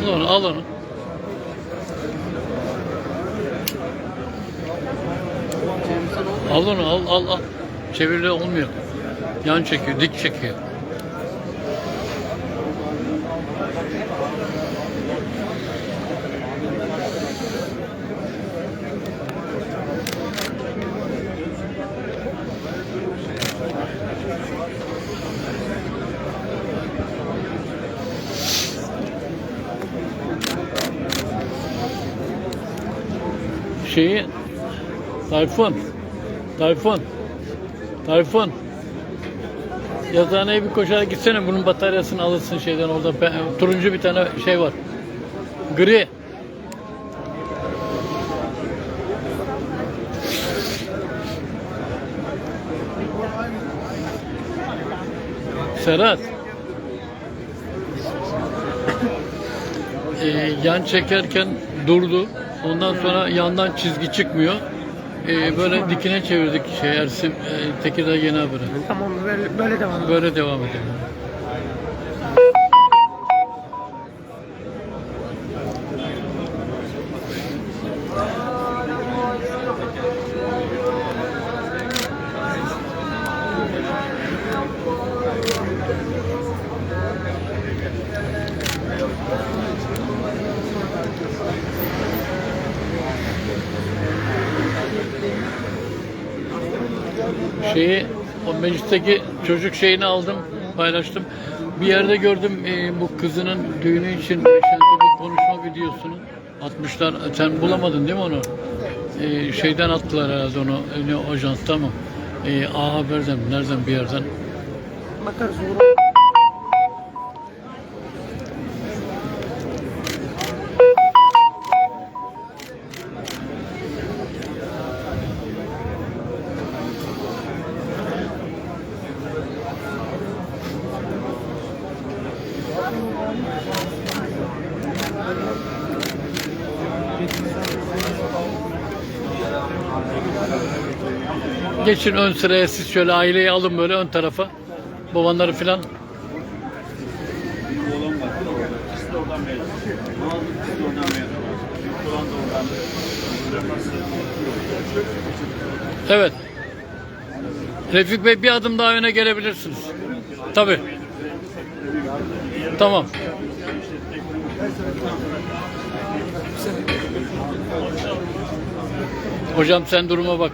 Al onu, al onu. Al onu, al, al, al. Çevirle olmuyor. Yan çekiyor, dik çekiyor. Şeyi Tayfun Tayfun Tayfun. Yazıhaneye bir koşarak gitsene bunun bataryasını alırsın şeyden orada turuncu bir tane şey var. Gri. Serhat. Ee, yan çekerken durdu. Ondan sonra yandan çizgi çıkmıyor. Ee, böyle dikine çevirdik şey Ersin e, Tekirdağ Genel Müdürü. Tamam böyle, böyle devam edelim. Böyle devam edelim. Şeyi o meclisteki çocuk şeyini aldım paylaştım. Bir yerde gördüm e, bu kızının düğünü için konuşma videosunu atmışlar. Sen bulamadın değil mi onu? E, şeyden attılar herhalde onu. E, ne ajansta mı? E, A Haber'den? Nereden bir yerden? Bakarız Geçin ön sıraya siz şöyle aileyi alın böyle ön tarafa. Babanları filan. Evet. Refik Bey bir adım daha öne gelebilirsiniz. Tabii. Tamam. Hocam sen duruma bak.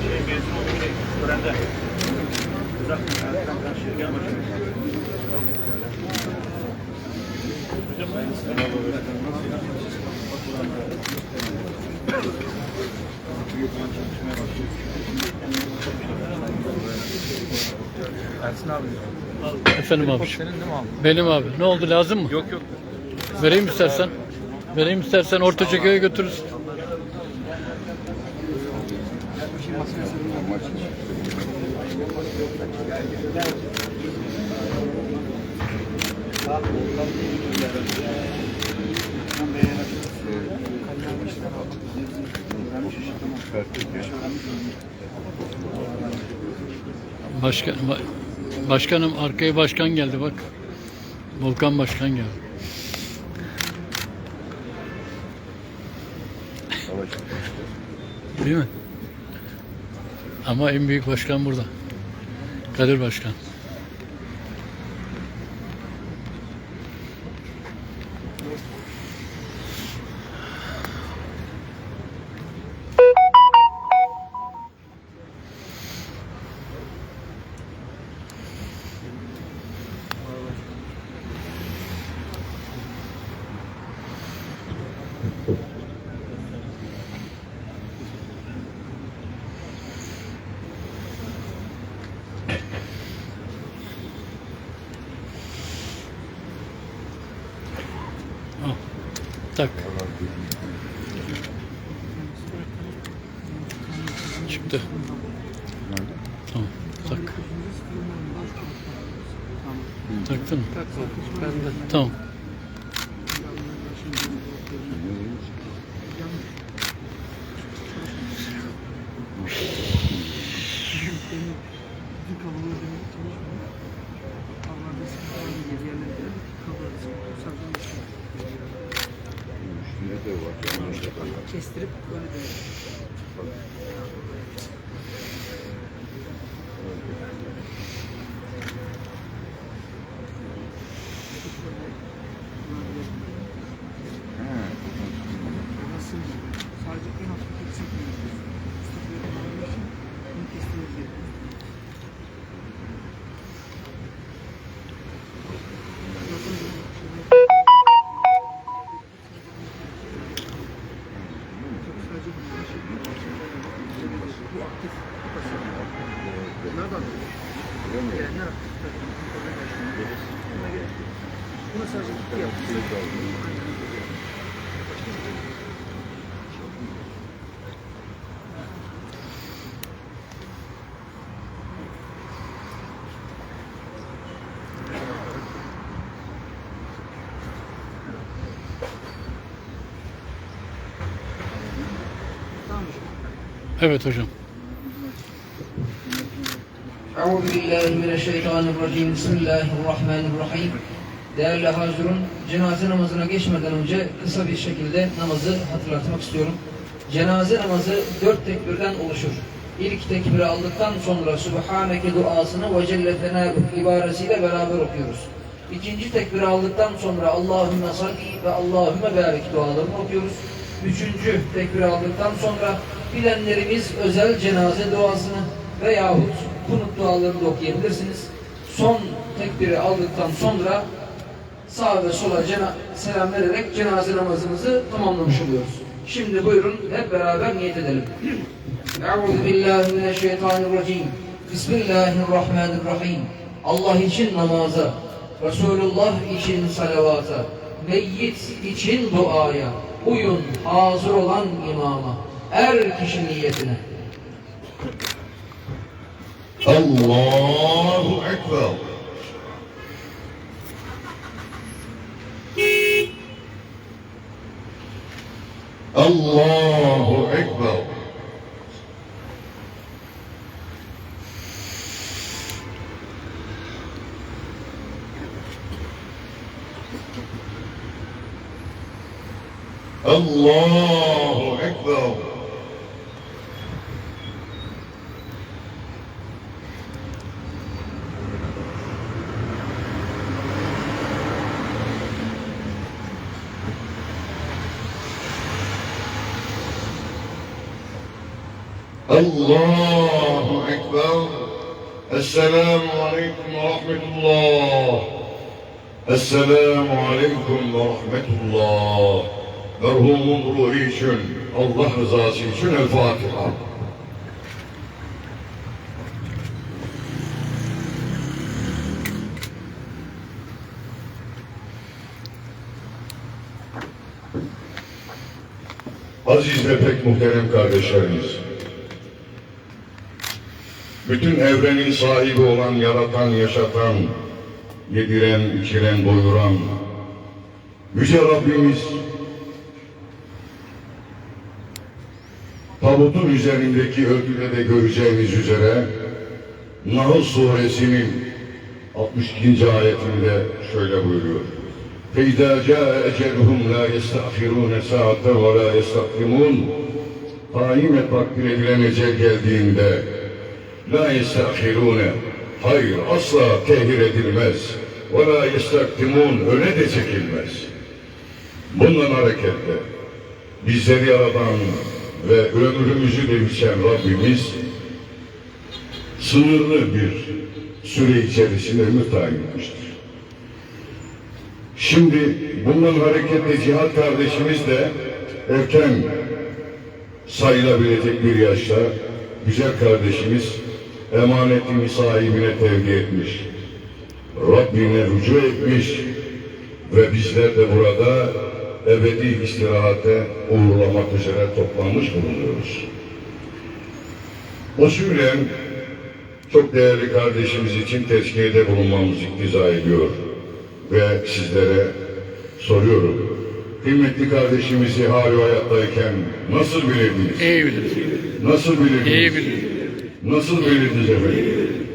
Bakayım. Ersin abi. Efendim abi. Senin değil mi abi? Benim abi. Ne oldu lazım mı? Yok yok. Vereyim istersen. Vereyim istersen Ortacaköy'e götürürüz. Başkan, ba- başkanım arkaya başkan geldi bak. Volkan başkan geldi. Değil mi? Ama en büyük başkan burada. Kadir Başkan. Al. Tak. Çıktı. Tamam. Tak. Taktın mı? Ben de. Tamam. Nasıl? Evet hocam. أعوذ بالله من الشيطان الرجيم بسم الله الرحمن الرحيم Değerli hazırın, cenaze namazına geçmeden önce kısa bir şekilde namazı hatırlatmak istiyorum. Cenaze namazı dört tekbirden oluşur. İlk tekbiri aldıktan sonra Subhaneke duasını ve Celle Fenâbük ibaresiyle beraber okuyoruz. İkinci tekbiri aldıktan sonra Allahümme salli ve Allahümme barik dualarını okuyoruz. Üçüncü tekbiri aldıktan sonra bilenlerimiz özel cenaze duasını veyahut kunut dualarını da okuyabilirsiniz. Son tekbiri aldıktan sonra sağa ve sola selam vererek cenaze namazımızı tamamlamış oluyoruz. Şimdi buyurun hep beraber niyet edelim. Euzu. Bismillahirrahmanirrahim. Allah için namaza, Resulullah için salavata, meyyit için duaya, uyun hazır olan imama, kişi niyetine. الله أكبر الله أكبر الله Allahu Ekber. Esselamu Aleyküm ve Rahmetullah. Esselamu Aleyküm ve Rahmetullah. Merhumun ruhu için, Allah rızası için El Fatiha. Aziz ve pek muhterem kardeşlerimiz, bütün evrenin sahibi olan, yaratan, yaşatan, yediren, içiren, doyuran, Yüce Rabbimiz tabutun üzerindeki örtüde de göreceğimiz üzere Nahl suresinin 62. ayetinde şöyle buyuruyor. فَاِذَا جَاءَ اَجَلُهُمْ لَا يَسْتَغْفِرُونَ سَاعَةً وَلَا يَسْتَقْدِمُونَ Kaimet vakti edilen ecel geldiğinde La yestahirune Hayır asla tehir edilmez. Ve la yestakdimun öne de çekilmez. Bundan hareketle bizleri yaradan ve ömrümüzü de Rabbimiz sınırlı bir süre içerisinde ömür tayin etmiştir. Şimdi bundan hareketle cihat kardeşimiz de erken sayılabilecek bir yaşta güzel kardeşimiz emanetini sahibine tevdi etmiş. Rabbine rücu etmiş ve bizler de burada ebedi istirahate uğurlamak üzere toplanmış bulunuyoruz. Usulen çok değerli kardeşimiz için tezkiyede bulunmamız iktiza ediyor ve sizlere soruyorum. Kıymetli kardeşimizi hali hayattayken nasıl bilirdiniz? İyi biliriz. Nasıl bilirdiniz? İyi biliriz. Nasıl efendim?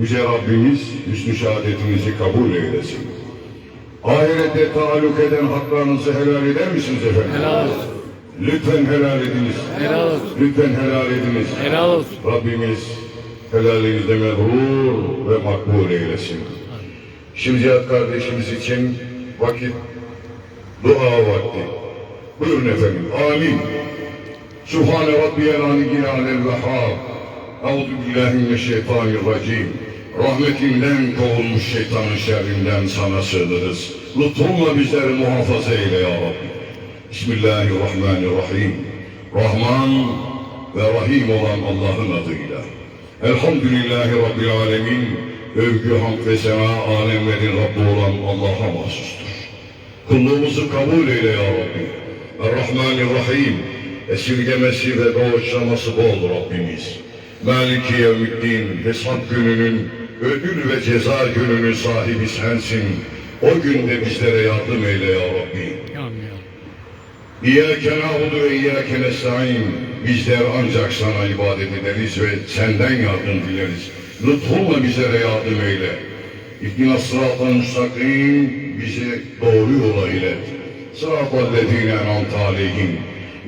Yüce Rabbimiz hüsnü şehadetinizi kabul eylesin. Ahirette taalluk eden haklarınızı helal eder misiniz efendim? Helal olsun. Lütfen helal ediniz. Helal olsun. Lütfen helal ediniz. Helal olsun. Rabbimiz helalinizde mebrur ve makbul eylesin. Şimdi Cihat kardeşimiz için vakit dua vakti. Buyurun efendim. Amin. Subhane Rabbiyel Aliyyil Alel Vehhab. Euzu billahi mineşşeytanirracim. Rahmetinden kovulmuş şeytanın şerrinden sana sığınırız. Lütfunla bizleri muhafaza eyle ya Rabbi. Bismillahirrahmanirrahim. Rahman ve Rahim olan Allah'ın adıyla. Elhamdülillahi Rabbil Alemin. Övgü, hamd ve sena alemlerin Rabbi olan Allah'a mahsustur. Kulluğumuzu kabul eyle ya Rabbi. Errahmanirrahim. Esirgemesi ve bağışlaması bol Rabbimiz. Maliki yevmiddin. Hesap gününün, ödül ve ceza gününün sahibi sensin. O günde bizlere yardım eyle ya Rabbi. İyyâke na'budu ve iyyâke nesta'in. Bizler ancak sana ibadet ederiz ve senden yardım dileriz. Lütfunla bizlere yardım eyle. İhdinas sıratal müstakim. Bizi doğru yola ilet. Sıratal lezîne en'amte aleyhim.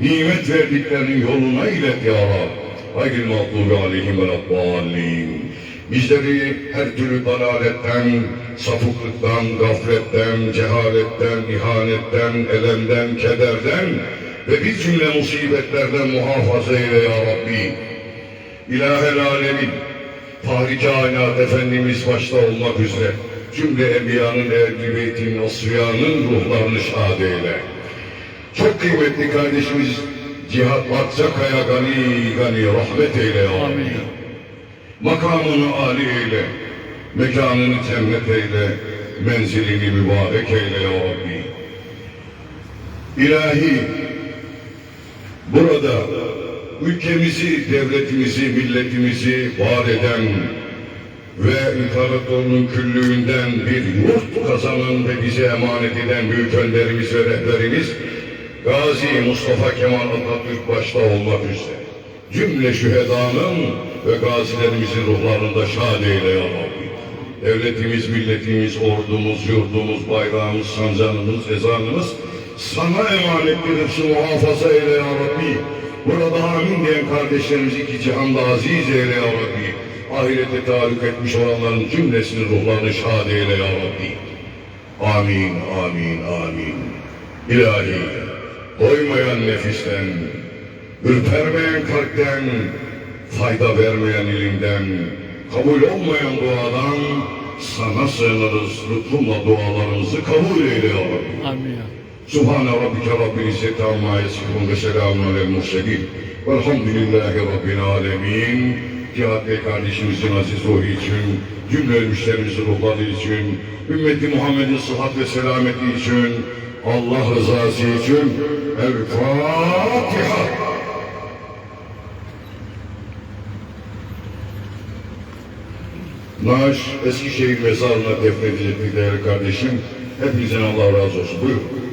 Nimet verdiklerinin yoluna ilet ya Rab. Hayril mağdubi aleyhim ve rabbâlîn. Bizleri her türlü dalaletten, sapıklıktan, gafletten, cehaletten, ihanetten, elemden, kederden ve bir cümle musibetlerden muhafaza eyle ya Rabbi. İlahel alemin, Fahri Kainat Efendimiz başta olmak üzere cümle enbiyanın, ehl beytin, asfiyanın ruhlarını şad eyle. Çok kıymetli kardeşimiz Cihat Akçakaya gani gani rahmet eyle ya. Amin. Makamını âli eyle, mekanını cennet eyle, menzilini mübarek eyle ya Rabbi. İlahi, burada ülkemizi, devletimizi, milletimizi var eden ve imparatorluğun küllüğünden bir yurt kazanan ve bize emanet eden büyük önderimiz ve rehberimiz Gazi Mustafa Kemal Atatürk başta olmak üzere cümle şühedanın ve gazilerimizin ruhlarında şad eyle ya Rabbi. Devletimiz, milletimiz, ordumuz, yurdumuz, bayrağımız, sancağımız, ezanımız sana emanettir hepsi muhafaza eyle ya Rabbi. Burada amin diyen kardeşlerimiz iki cihanda aziz eyle ya Rabbi. Ahirete taluk etmiş olanların cümlesinin ruhlarını şad eyle ya Rabbi. Amin, amin, amin. İlahi, doymayan nefisten, ürpermeyen kalpten, fayda vermeyen ilimden, kabul olmayan duadan sana sığınırız. Lütfunla dualarımızı kabul eyle ya Rabbi. Amin. Subhane rabbike rabbil izzeti amma yasifun ve selamun alel murselin. Velhamdülillahi rabbil alemin. Cihat Bey kardeşimizin aziz ruhu için, cümle ölmüşlerimizin ruhları için, ümmeti Muhammed'in sıhhat ve selameti için, Allah rızası için El Fatiha. Naaş Eskişehir mezarına defnedilecek değerli kardeşim. Hepinizden Allah razı olsun. Buyurun.